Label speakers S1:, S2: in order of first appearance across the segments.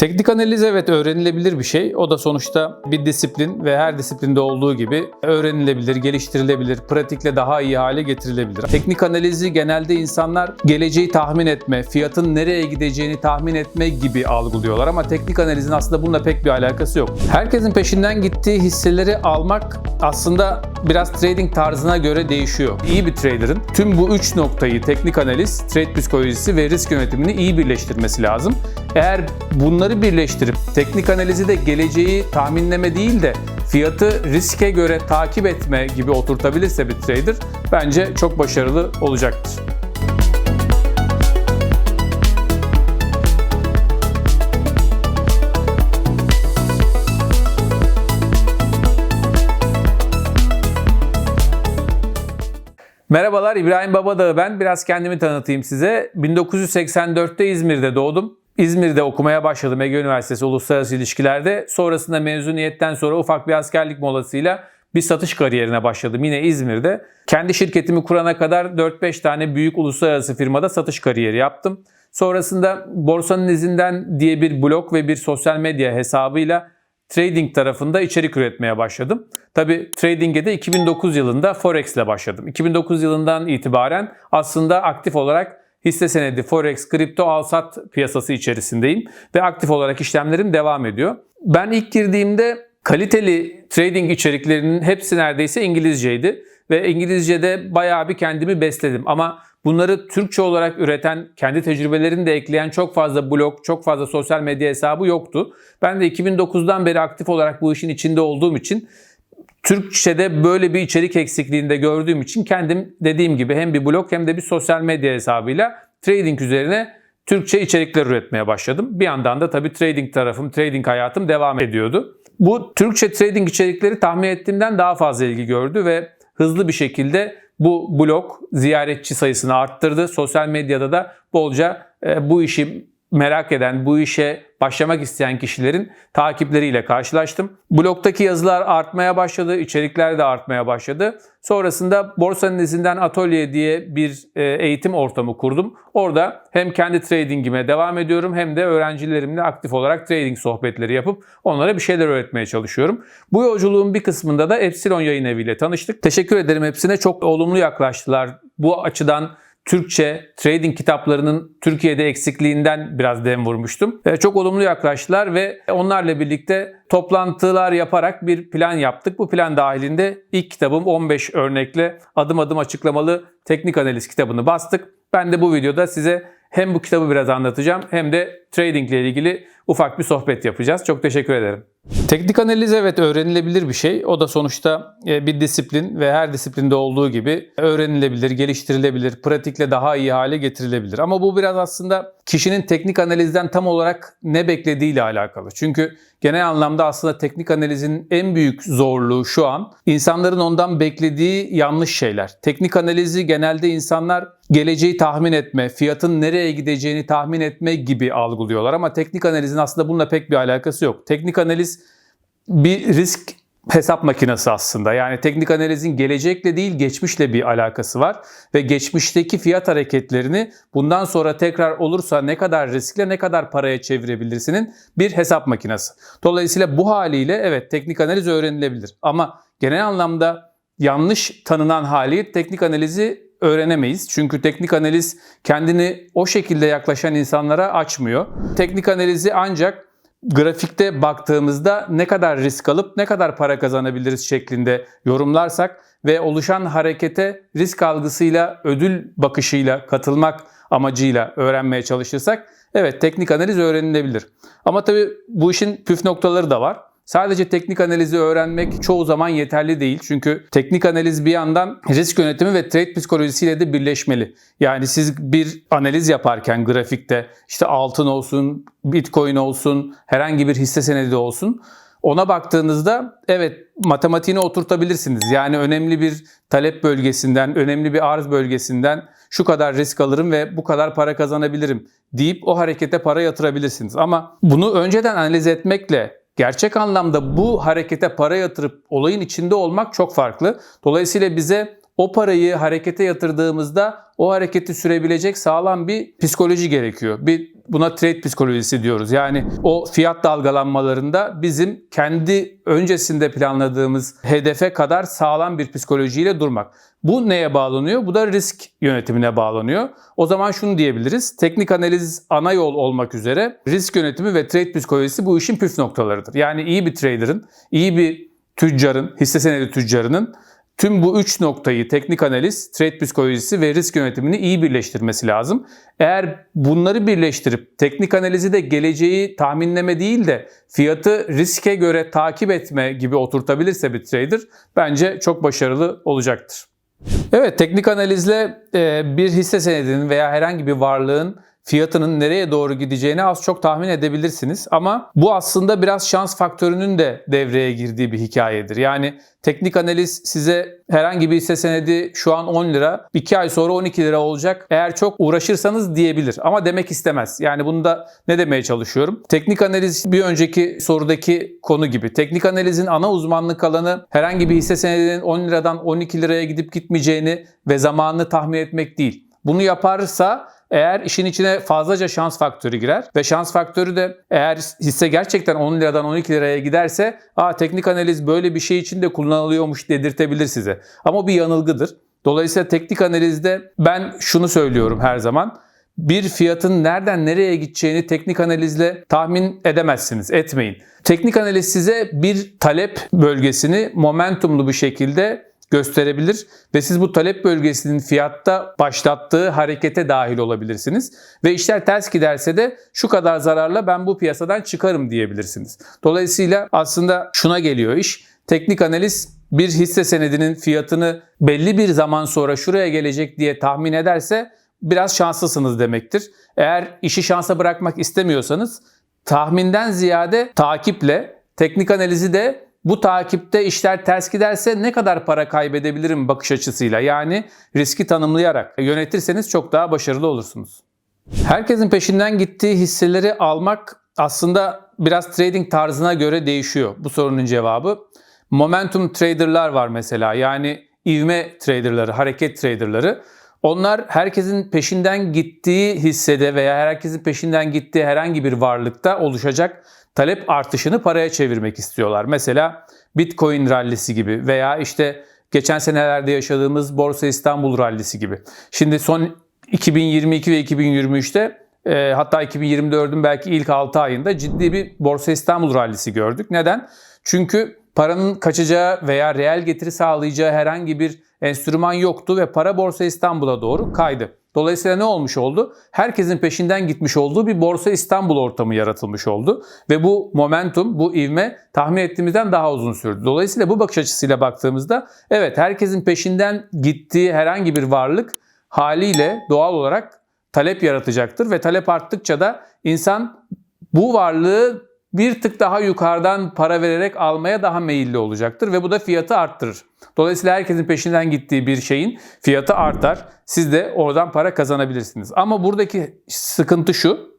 S1: Teknik analiz evet öğrenilebilir bir şey. O da sonuçta bir disiplin ve her disiplinde olduğu gibi öğrenilebilir, geliştirilebilir, pratikle daha iyi hale getirilebilir. Teknik analizi genelde insanlar geleceği tahmin etme, fiyatın nereye gideceğini tahmin etme gibi algılıyorlar ama teknik analizin aslında bununla pek bir alakası yok. Herkesin peşinden gittiği hisseleri almak aslında biraz trading tarzına göre değişiyor. İyi bir trader'ın tüm bu üç noktayı teknik analiz, trade psikolojisi ve risk yönetimini iyi birleştirmesi lazım. Eğer bunları birleştirip teknik analizi de geleceği tahminleme değil de fiyatı riske göre takip etme gibi oturtabilirse bir trader bence çok başarılı olacaktır. Merhabalar İbrahim Babadağ ben. Biraz kendimi tanıtayım size. 1984'te İzmir'de doğdum. İzmir'de okumaya başladım Ege Üniversitesi Uluslararası İlişkiler'de. Sonrasında mezuniyetten sonra ufak bir askerlik molasıyla bir satış kariyerine başladım yine İzmir'de. Kendi şirketimi kurana kadar 4-5 tane büyük uluslararası firmada satış kariyeri yaptım. Sonrasında Borsanın İzinden diye bir blog ve bir sosyal medya hesabıyla trading tarafında içerik üretmeye başladım. Tabi trading'e de 2009 yılında Forex ile başladım. 2009 yılından itibaren aslında aktif olarak hisse senedi, forex, kripto, alsat piyasası içerisindeyim ve aktif olarak işlemlerim devam ediyor. Ben ilk girdiğimde kaliteli trading içeriklerinin hepsi neredeyse İngilizceydi ve İngilizce'de bayağı bir kendimi besledim ama bunları Türkçe olarak üreten, kendi tecrübelerini de ekleyen çok fazla blog, çok fazla sosyal medya hesabı yoktu. Ben de 2009'dan beri aktif olarak bu işin içinde olduğum için Türkçe'de böyle bir içerik eksikliğinde gördüğüm için kendim dediğim gibi hem bir blog hem de bir sosyal medya hesabıyla trading üzerine Türkçe içerikler üretmeye başladım. Bir yandan da tabii trading tarafım, trading hayatım devam ediyordu. Bu Türkçe trading içerikleri tahmin ettiğimden daha fazla ilgi gördü ve hızlı bir şekilde bu blog ziyaretçi sayısını arttırdı. Sosyal medyada da bolca e, bu işi merak eden, bu işe başlamak isteyen kişilerin takipleriyle karşılaştım. Blogdaki yazılar artmaya başladı, içerikler de artmaya başladı. Sonrasında Borsanın İzinden Atölye diye bir e, eğitim ortamı kurdum. Orada hem kendi tradingime devam ediyorum hem de öğrencilerimle aktif olarak trading sohbetleri yapıp onlara bir şeyler öğretmeye çalışıyorum. Bu yolculuğun bir kısmında da Epsilon Yayın Evi tanıştık. Teşekkür ederim hepsine. Çok olumlu yaklaştılar. Bu açıdan Türkçe trading kitaplarının Türkiye'de eksikliğinden biraz dem vurmuştum. E, çok olumlu yaklaştılar ve onlarla birlikte toplantılar yaparak bir plan yaptık. Bu plan dahilinde ilk kitabım 15 örnekle adım adım açıklamalı teknik analiz kitabını bastık. Ben de bu videoda size hem bu kitabı biraz anlatacağım hem de trading ile ilgili ufak bir sohbet yapacağız. Çok teşekkür ederim. Teknik analiz evet öğrenilebilir bir şey. O da sonuçta e, bir disiplin ve her disiplinde olduğu gibi öğrenilebilir, geliştirilebilir, pratikle daha iyi hale getirilebilir. Ama bu biraz aslında kişinin teknik analizden tam olarak ne beklediğiyle alakalı. Çünkü genel anlamda aslında teknik analizin en büyük zorluğu şu an insanların ondan beklediği yanlış şeyler. Teknik analizi genelde insanlar geleceği tahmin etme, fiyatın nereye gideceğini tahmin etme gibi algılıyorlar ama teknik analizin aslında bununla pek bir alakası yok. Teknik analiz bir risk hesap makinesi aslında. Yani teknik analizin gelecekle değil geçmişle bir alakası var ve geçmişteki fiyat hareketlerini bundan sonra tekrar olursa ne kadar riskle ne kadar paraya çevirebilirsinin bir hesap makinesi. Dolayısıyla bu haliyle evet teknik analiz öğrenilebilir ama genel anlamda yanlış tanınan hali teknik analizi öğrenemeyiz. Çünkü teknik analiz kendini o şekilde yaklaşan insanlara açmıyor. Teknik analizi ancak grafikte baktığımızda ne kadar risk alıp ne kadar para kazanabiliriz şeklinde yorumlarsak ve oluşan harekete risk algısıyla, ödül bakışıyla katılmak amacıyla öğrenmeye çalışırsak evet teknik analiz öğrenilebilir. Ama tabii bu işin püf noktaları da var. Sadece teknik analizi öğrenmek çoğu zaman yeterli değil. Çünkü teknik analiz bir yandan risk yönetimi ve trade psikolojisiyle de birleşmeli. Yani siz bir analiz yaparken grafikte işte altın olsun, bitcoin olsun, herhangi bir hisse senedi olsun ona baktığınızda evet matematiğini oturtabilirsiniz. Yani önemli bir talep bölgesinden, önemli bir arz bölgesinden şu kadar risk alırım ve bu kadar para kazanabilirim deyip o harekete para yatırabilirsiniz. Ama bunu önceden analiz etmekle gerçek anlamda bu harekete para yatırıp olayın içinde olmak çok farklı. Dolayısıyla bize o parayı harekete yatırdığımızda o hareketi sürebilecek sağlam bir psikoloji gerekiyor. Bir Buna trade psikolojisi diyoruz. Yani o fiyat dalgalanmalarında bizim kendi öncesinde planladığımız hedefe kadar sağlam bir psikolojiyle durmak. Bu neye bağlanıyor? Bu da risk yönetimine bağlanıyor. O zaman şunu diyebiliriz. Teknik analiz ana yol olmak üzere risk yönetimi ve trade psikolojisi bu işin püf noktalarıdır. Yani iyi bir trader'ın, iyi bir tüccarın, hisse senedi tüccarının Tüm bu üç noktayı teknik analiz, trade psikolojisi ve risk yönetimini iyi birleştirmesi lazım. Eğer bunları birleştirip teknik analizi de geleceği tahminleme değil de fiyatı riske göre takip etme gibi oturtabilirse bir trader bence çok başarılı olacaktır. Evet teknik analizle e, bir hisse senedinin veya herhangi bir varlığın fiyatının nereye doğru gideceğini az çok tahmin edebilirsiniz. Ama bu aslında biraz şans faktörünün de devreye girdiği bir hikayedir. Yani teknik analiz size herhangi bir hisse senedi şu an 10 lira, 2 ay sonra 12 lira olacak. Eğer çok uğraşırsanız diyebilir ama demek istemez. Yani bunu da ne demeye çalışıyorum? Teknik analiz bir önceki sorudaki konu gibi. Teknik analizin ana uzmanlık alanı herhangi bir hisse senedinin 10 liradan 12 liraya gidip gitmeyeceğini ve zamanını tahmin etmek değil. Bunu yaparsa eğer işin içine fazlaca şans faktörü girer ve şans faktörü de eğer hisse gerçekten 10 liradan 12 liraya giderse Aa, teknik analiz böyle bir şey için de kullanılıyormuş dedirtebilir size. Ama bir yanılgıdır. Dolayısıyla teknik analizde ben şunu söylüyorum her zaman. Bir fiyatın nereden nereye gideceğini teknik analizle tahmin edemezsiniz, etmeyin. Teknik analiz size bir talep bölgesini momentumlu bir şekilde gösterebilir ve siz bu talep bölgesinin fiyatta başlattığı harekete dahil olabilirsiniz. Ve işler ters giderse de şu kadar zararla ben bu piyasadan çıkarım diyebilirsiniz. Dolayısıyla aslında şuna geliyor iş. Teknik analiz bir hisse senedinin fiyatını belli bir zaman sonra şuraya gelecek diye tahmin ederse biraz şanslısınız demektir. Eğer işi şansa bırakmak istemiyorsanız tahminden ziyade takiple teknik analizi de bu takipte işler ters giderse ne kadar para kaybedebilirim bakış açısıyla yani riski tanımlayarak yönetirseniz çok daha başarılı olursunuz. Herkesin peşinden gittiği hisseleri almak aslında biraz trading tarzına göre değişiyor bu sorunun cevabı. Momentum traderlar var mesela yani ivme traderları, hareket traderları. Onlar herkesin peşinden gittiği hissede veya herkesin peşinden gittiği herhangi bir varlıkta oluşacak talep artışını paraya çevirmek istiyorlar. Mesela Bitcoin rallisi gibi veya işte geçen senelerde yaşadığımız Borsa İstanbul rallisi gibi. Şimdi son 2022 ve 2023'te e, hatta 2024'ün belki ilk 6 ayında ciddi bir Borsa İstanbul rallisi gördük. Neden? Çünkü paranın kaçacağı veya reel getiri sağlayacağı herhangi bir enstrüman yoktu ve para Borsa İstanbul'a doğru kaydı. Dolayısıyla ne olmuş oldu? Herkesin peşinden gitmiş olduğu bir Borsa İstanbul ortamı yaratılmış oldu. Ve bu momentum, bu ivme tahmin ettiğimizden daha uzun sürdü. Dolayısıyla bu bakış açısıyla baktığımızda evet herkesin peşinden gittiği herhangi bir varlık haliyle doğal olarak talep yaratacaktır. Ve talep arttıkça da insan bu varlığı bir tık daha yukarıdan para vererek almaya daha meyilli olacaktır ve bu da fiyatı arttırır. Dolayısıyla herkesin peşinden gittiği bir şeyin fiyatı artar. Siz de oradan para kazanabilirsiniz. Ama buradaki sıkıntı şu.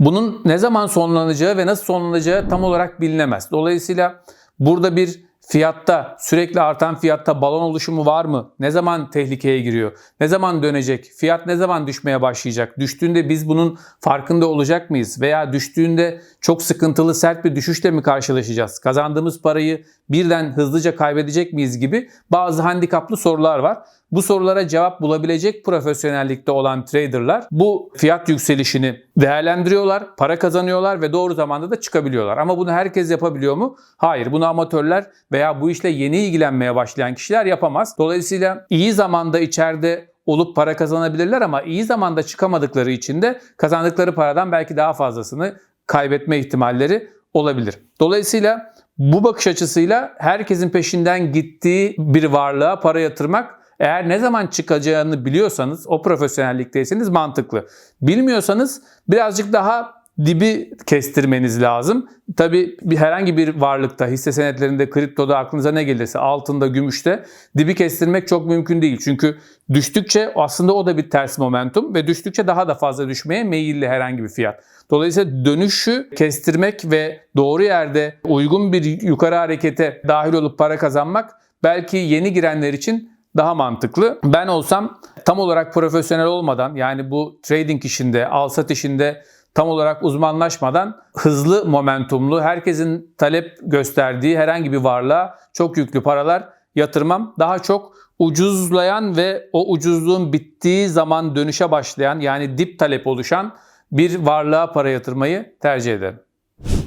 S1: Bunun ne zaman sonlanacağı ve nasıl sonlanacağı tam olarak bilinemez. Dolayısıyla burada bir Fiyatta sürekli artan fiyatta balon oluşumu var mı? Ne zaman tehlikeye giriyor? Ne zaman dönecek? Fiyat ne zaman düşmeye başlayacak? Düştüğünde biz bunun farkında olacak mıyız? Veya düştüğünde çok sıkıntılı sert bir düşüşle mi karşılaşacağız? Kazandığımız parayı birden hızlıca kaybedecek miyiz gibi bazı handikaplı sorular var. Bu sorulara cevap bulabilecek profesyonellikte olan traderlar bu fiyat yükselişini değerlendiriyorlar, para kazanıyorlar ve doğru zamanda da çıkabiliyorlar. Ama bunu herkes yapabiliyor mu? Hayır. Bunu amatörler veya bu işle yeni ilgilenmeye başlayan kişiler yapamaz. Dolayısıyla iyi zamanda içeride olup para kazanabilirler ama iyi zamanda çıkamadıkları için de kazandıkları paradan belki daha fazlasını kaybetme ihtimalleri olabilir. Dolayısıyla bu bakış açısıyla herkesin peşinden gittiği bir varlığa para yatırmak eğer ne zaman çıkacağını biliyorsanız, o profesyonellikteyseniz mantıklı. Bilmiyorsanız birazcık daha dibi kestirmeniz lazım. Tabi bir herhangi bir varlıkta, hisse senetlerinde, kriptoda aklınıza ne gelirse, altında, gümüşte dibi kestirmek çok mümkün değil. Çünkü düştükçe aslında o da bir ters momentum ve düştükçe daha da fazla düşmeye meyilli herhangi bir fiyat. Dolayısıyla dönüşü kestirmek ve doğru yerde uygun bir yukarı harekete dahil olup para kazanmak belki yeni girenler için daha mantıklı. Ben olsam tam olarak profesyonel olmadan yani bu trading işinde, al-sat işinde tam olarak uzmanlaşmadan hızlı momentumlu, herkesin talep gösterdiği herhangi bir varlığa çok yüklü paralar yatırmam. Daha çok ucuzlayan ve o ucuzluğun bittiği zaman dönüşe başlayan yani dip talep oluşan bir varlığa para yatırmayı tercih ederim.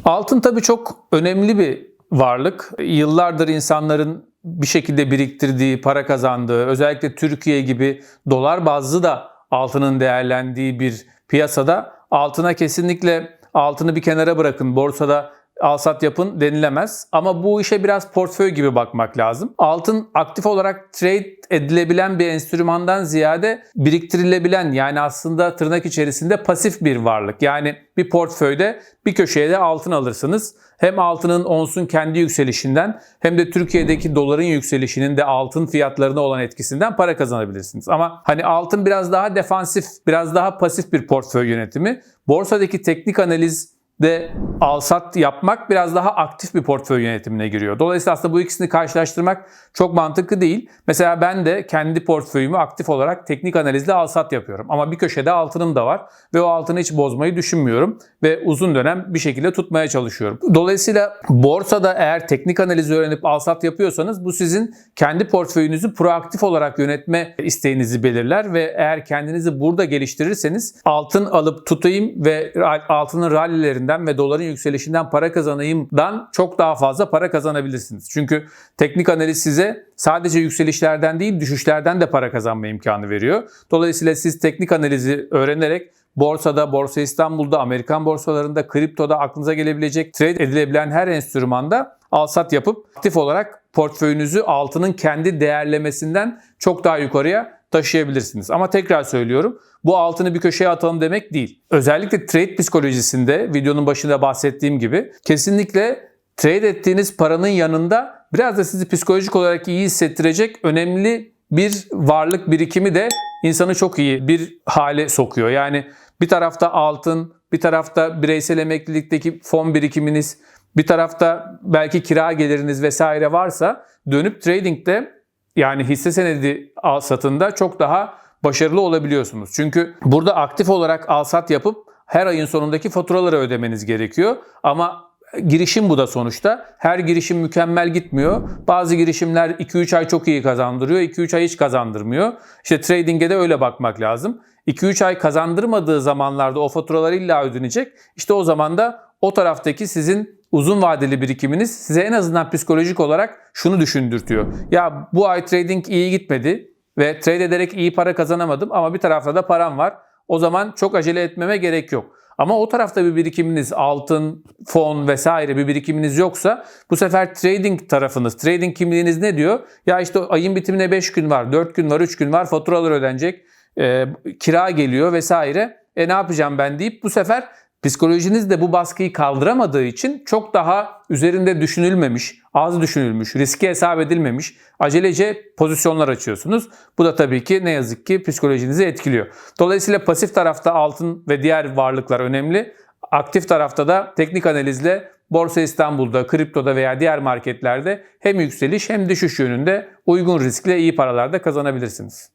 S1: Altın tabii çok önemli bir varlık. Yıllardır insanların bir şekilde biriktirdiği, para kazandığı, özellikle Türkiye gibi dolar bazlı da altının değerlendiği bir piyasada altına kesinlikle altını bir kenara bırakın. Borsada al-sat yapın denilemez. Ama bu işe biraz portföy gibi bakmak lazım. Altın aktif olarak trade edilebilen bir enstrümandan ziyade biriktirilebilen yani aslında tırnak içerisinde pasif bir varlık. Yani bir portföyde bir köşeye de altın alırsınız. Hem altının onsun kendi yükselişinden hem de Türkiye'deki doların yükselişinin de altın fiyatlarına olan etkisinden para kazanabilirsiniz. Ama hani altın biraz daha defansif, biraz daha pasif bir portföy yönetimi. Borsadaki teknik analiz de al-sat yapmak biraz daha aktif bir portföy yönetimine giriyor. Dolayısıyla aslında bu ikisini karşılaştırmak çok mantıklı değil. Mesela ben de kendi portföyümü aktif olarak teknik analizle al-sat yapıyorum. Ama bir köşede altınım da var ve o altını hiç bozmayı düşünmüyorum ve uzun dönem bir şekilde tutmaya çalışıyorum. Dolayısıyla borsada eğer teknik analizi öğrenip al-sat yapıyorsanız bu sizin kendi portföyünüzü proaktif olarak yönetme isteğinizi belirler ve eğer kendinizi burada geliştirirseniz altın alıp tutayım ve altının rallilerinden ve doların yükselişinden para kazanayımdan çok daha fazla para kazanabilirsiniz. Çünkü teknik analiz size sadece yükselişlerden değil düşüşlerden de para kazanma imkanı veriyor. Dolayısıyla siz teknik analizi öğrenerek borsada, Borsa İstanbul'da, Amerikan borsalarında, kriptoda aklınıza gelebilecek trade edilebilen her enstrümanda al-sat yapıp aktif olarak portföyünüzü altının kendi değerlemesinden çok daha yukarıya taşıyabilirsiniz. Ama tekrar söylüyorum bu altını bir köşeye atalım demek değil. Özellikle trade psikolojisinde videonun başında bahsettiğim gibi kesinlikle trade ettiğiniz paranın yanında biraz da sizi psikolojik olarak iyi hissettirecek önemli bir varlık birikimi de insanı çok iyi bir hale sokuyor. Yani bir tarafta altın, bir tarafta bireysel emeklilikteki fon birikiminiz, bir tarafta belki kira geliriniz vesaire varsa dönüp tradingde yani hisse senedi al satında çok daha başarılı olabiliyorsunuz. Çünkü burada aktif olarak al sat yapıp her ayın sonundaki faturaları ödemeniz gerekiyor. Ama girişim bu da sonuçta. Her girişim mükemmel gitmiyor. Bazı girişimler 2-3 ay çok iyi kazandırıyor, 2-3 ay hiç kazandırmıyor. İşte trading'e de öyle bakmak lazım. 2-3 ay kazandırmadığı zamanlarda o faturalar illa ödenecek. İşte o zaman da o taraftaki sizin uzun vadeli birikiminiz size en azından psikolojik olarak şunu düşündürtüyor. Ya bu ay trading iyi gitmedi ve trade ederek iyi para kazanamadım ama bir tarafta da param var. O zaman çok acele etmeme gerek yok. Ama o tarafta bir birikiminiz, altın, fon vesaire bir birikiminiz yoksa bu sefer trading tarafınız, trading kimliğiniz ne diyor? Ya işte ayın bitimine 5 gün var, 4 gün var, 3 gün var, faturalar ödenecek, e, kira geliyor vesaire. E ne yapacağım ben deyip bu sefer Psikolojiniz de bu baskıyı kaldıramadığı için çok daha üzerinde düşünülmemiş, az düşünülmüş, riske hesap edilmemiş, acelece pozisyonlar açıyorsunuz. Bu da tabii ki ne yazık ki psikolojinizi etkiliyor. Dolayısıyla pasif tarafta altın ve diğer varlıklar önemli. Aktif tarafta da teknik analizle Borsa İstanbul'da, kriptoda veya diğer marketlerde hem yükseliş hem düşüş yönünde uygun riskle iyi paralar da kazanabilirsiniz.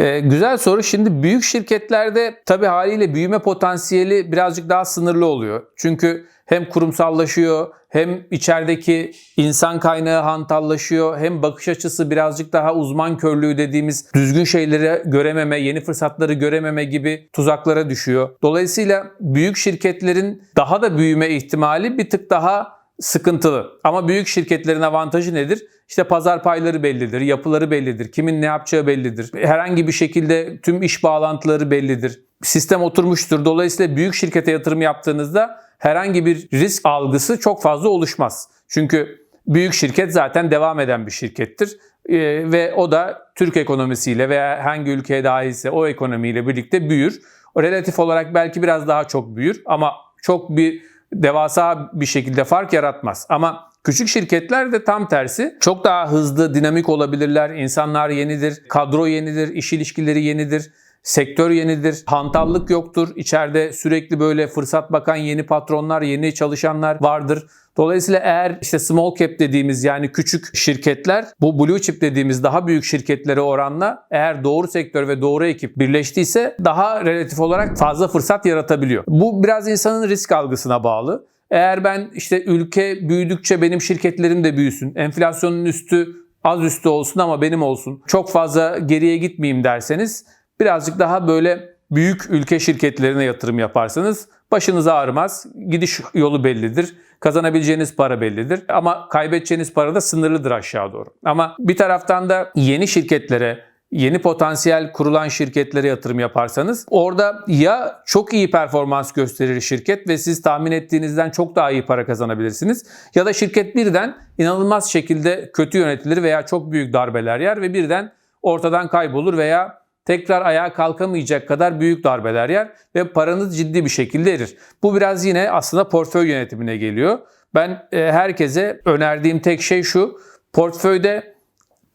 S1: Ee, güzel soru. Şimdi büyük şirketlerde tabii haliyle büyüme potansiyeli birazcık daha sınırlı oluyor. Çünkü hem kurumsallaşıyor hem içerideki insan kaynağı hantallaşıyor hem bakış açısı birazcık daha uzman körlüğü dediğimiz düzgün şeyleri görememe, yeni fırsatları görememe gibi tuzaklara düşüyor. Dolayısıyla büyük şirketlerin daha da büyüme ihtimali bir tık daha sıkıntılı. Ama büyük şirketlerin avantajı nedir? İşte pazar payları bellidir, yapıları bellidir, kimin ne yapacağı bellidir. Herhangi bir şekilde tüm iş bağlantıları bellidir. Sistem oturmuştur. Dolayısıyla büyük şirkete yatırım yaptığınızda herhangi bir risk algısı çok fazla oluşmaz. Çünkü büyük şirket zaten devam eden bir şirkettir. Ee, ve o da Türk ekonomisiyle veya hangi ülkeye dahilse o ekonomiyle birlikte büyür. Relatif olarak belki biraz daha çok büyür ama çok bir devasa bir şekilde fark yaratmaz. Ama küçük şirketler de tam tersi çok daha hızlı, dinamik olabilirler. İnsanlar yenidir, kadro yenidir, iş ilişkileri yenidir. Sektör yenidir, hantallık yoktur. İçeride sürekli böyle fırsat bakan yeni patronlar, yeni çalışanlar vardır. Dolayısıyla eğer işte small cap dediğimiz yani küçük şirketler bu blue chip dediğimiz daha büyük şirketlere oranla eğer doğru sektör ve doğru ekip birleştiyse daha relatif olarak fazla fırsat yaratabiliyor. Bu biraz insanın risk algısına bağlı. Eğer ben işte ülke büyüdükçe benim şirketlerim de büyüsün, enflasyonun üstü az üstü olsun ama benim olsun, çok fazla geriye gitmeyeyim derseniz birazcık daha böyle büyük ülke şirketlerine yatırım yaparsanız başınız ağrımaz. Gidiş yolu bellidir. Kazanabileceğiniz para bellidir. Ama kaybedeceğiniz para da sınırlıdır aşağı doğru. Ama bir taraftan da yeni şirketlere, yeni potansiyel kurulan şirketlere yatırım yaparsanız orada ya çok iyi performans gösterir şirket ve siz tahmin ettiğinizden çok daha iyi para kazanabilirsiniz ya da şirket birden inanılmaz şekilde kötü yönetilir veya çok büyük darbeler yer ve birden ortadan kaybolur veya tekrar ayağa kalkamayacak kadar büyük darbeler yer ve paranız ciddi bir şekilde erir. Bu biraz yine aslında portföy yönetimine geliyor. Ben e, herkese önerdiğim tek şey şu. Portföyde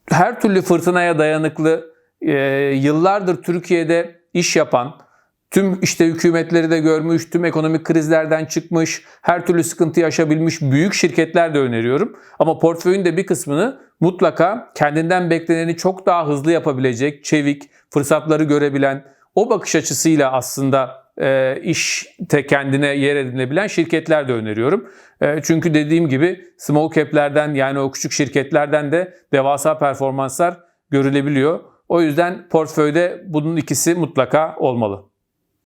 S1: her türlü fırtınaya dayanıklı, e, yıllardır Türkiye'de iş yapan, tüm işte hükümetleri de görmüş, tüm ekonomik krizlerden çıkmış, her türlü sıkıntı yaşabilmiş büyük şirketler de öneriyorum. Ama portföyün de bir kısmını mutlaka kendinden bekleneni çok daha hızlı yapabilecek, çevik, fırsatları görebilen, o bakış açısıyla aslında e, işte kendine yer edinebilen şirketler de öneriyorum. E, çünkü dediğim gibi small cap'lerden yani o küçük şirketlerden de devasa performanslar görülebiliyor. O yüzden portföyde bunun ikisi mutlaka olmalı.